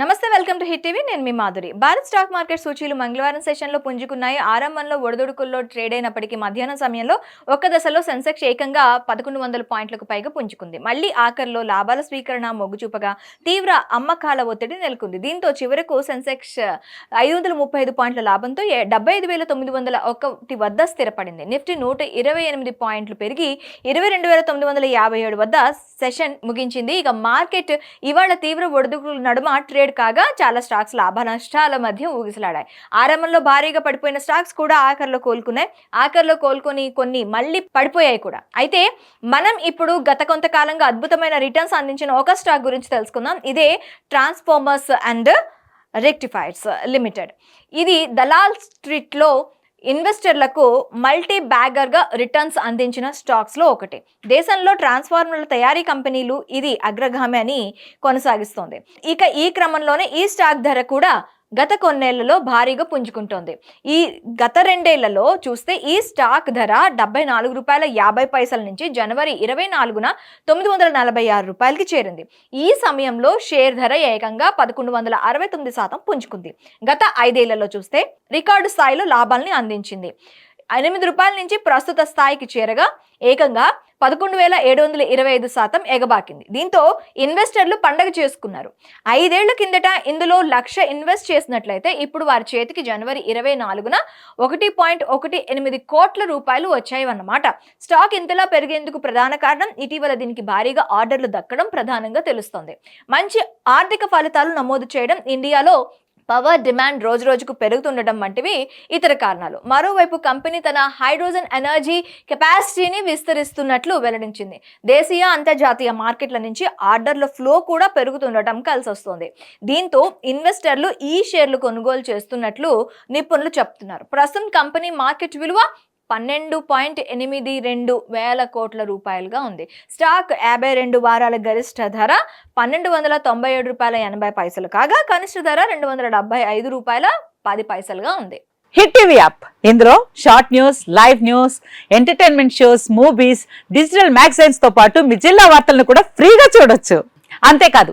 నమస్తే welcome to hit TV. నేను మీ మాధురి. భారత్ స్టాక్ మార్కెట్ సూచీలు మంగళవారం సెషన్లో పుంజుకున్నాయి. ఆరంభంలో ఒడిదుడుకుల్లో ట్రేడ్ అయినప్పటికీ మధ్యాహ్నం సమయంలో ఒక్క దశలో సెన్సెక్స్ ఏకంగా పదకొండు వందల పాయింట్లకు పైగా పుంజుకుంది. మళ్ళీ ఆఖరిలో లాభాల స్వీకరణ మొగ్గు చూపగా తీవ్ర అమ్మకాల ఒత్తిడి నెలకొంది. దీంతో చివరకు సెన్సెక్స్ ఐదు వందల ముప్పై ఐదు పాయింట్ల లాభంతో డెబ్బై ఐదు వేల తొమ్మిది వందల ఒకటి వద్ద స్థిరపడింది. నిఫ్టీ నూట ఇరవై ఎనిమిది పాయింట్లు పెరిగి ఇరవై రెండు వేల తొమ్మిది వందల యాభై ఏడు వద్ద సెషన్ ముగించింది. ఇక మార్కెట్ ఇవాళ తీవ్ర ఒడిదుడుకుల నడుమ ట్రేడ్ కాగా చాలా స్టాక్స్ లాభ నష్టాల మధ్య ఊగిసలాడాయి. ఆరంభంలో భారీగా పడిపోయిన స్టాక్స్ కూడా ఆఖరిలో కోలుకున్నాయి. ఆఖరిలో కోలుకొని కొన్ని మళ్ళీ పడిపోయాయి కూడా. అయితే మనం ఇప్పుడు గత కొంతకాలంగా అద్భుతమైన రిటర్న్స్ అందించిన ఒక స్టాక్ గురించి తెలుసుకుందాం. ఇదే ట్రాన్స్ఫార్మర్స్ అండ్ రెక్టిఫైర్స్ లిమిటెడ్. ఇది దలాల్ స్ట్రీట్లో ఇన్వెస్టర్లకు మల్టీ బ్యాగర్గా రిటర్న్స్ అందించిన స్టాక్స్లో ఒకటి. దేశంలో ట్రాన్స్ఫార్మర్ల తయారీ కంపెనీలు ఇది అగ్రగామి అని కొనసాగిస్తోంది. ఇక ఈ క్రమంలోనే ఈ స్టాక్ ధర కూడా గత కొన్నేళ్ళలో భారీగా పుంజుకుంటోంది. ఈ గత రెండేళ్ళలో చూస్తే ఈ స్టాక్ ధర డెబ్బై నాలుగు రూపాయల యాభై పైసల నుంచి జనవరి ఇరవై నాలుగున తొమ్మిది వందల నలభై ఆరు రూపాయలకి చేరింది. ఈ సమయంలో షేర్ ధర ఏకంగా పదకొండు వందల అరవై తొమ్మిది శాతం పుంజుకుంది. గత ఐదేళ్ళలో చూస్తే రికార్డు స్థాయిలో లాభాల్ని అందించింది. ఎనిమిది రూపాయల నుంచి ప్రస్తుత స్థాయికి చేరగా ఏకంగా పదకొండు వేల ఏడు వందల ఇరవై ఐదు శాతం ఎగబాకింది. దీంతో ఇన్వెస్టర్లు పండగ చేసుకున్నారు. ఐదేళ్ళ కిందట ఇందులో లక్ష ఇన్వెస్ట్ చేసినట్లయితే ఇప్పుడు వారి చేతికి జనవరి ఇరవై నాలుగున ఒకటి పాయింట్ ఒకటి ఎనిమిది కోట్ల రూపాయలు వచ్చాయి అన్నమాట స్టాక్ ఇంతలా పెరిగేందుకు ప్రధాన కారణం ఇటీవల దీనికి భారీగా ఆర్డర్లు దక్కడం ప్రధానంగా తెలుస్తోంది. మంచి ఆర్థిక ఫలితాలు నమోదు చేయడం ఇండియాలో పవర్ డిమాండ్ రోజు రోజుకు పెరుగుతుండటం వంటివి ఇతర కారణాలు. మరోవైపు కంపెనీ తన హైడ్రోజన్ ఎనర్జీ కెపాసిటీని విస్తరిస్తున్నట్లు వెల్లడించింది. దేశీయ అంతర్జాతీయ మార్కెట్ల నుంచి ఆర్డర్ల ఫ్లో కూడా పెరుగుతుండటం కలిసి వస్తుంది దీంతో ఇన్వెస్టర్లు ఈ షేర్లు కొనుగోలు చేస్తున్నట్లు నిపుణులు చెప్తున్నారు. ప్రస్తుతం కంపెనీ మార్కెట్ విలువ పన్నెండు పాయింట్ ఎనిమిది రెండు వేల కోట్ల రూపాయలుగా ఉంది. స్టాక్ యాభై రెండు వారాల గరిష్ట ధర పన్నెండు వందల తొంభై ఏడు రూపాయల ఎనభై పైసలు కాగా కనిష్ట ధర రెండు వందల డెబ్బై ఐదు రూపాయల పది పైసలుగా ఉంది. Hit TV app. ఇందులో short news live news entertainment shows movies digital మ్యాగజైన్స్తో పాటు మీ జిల్లా వార్తలను కూడా ఫ్రీగా చూడొచ్చు. అంతేకాదు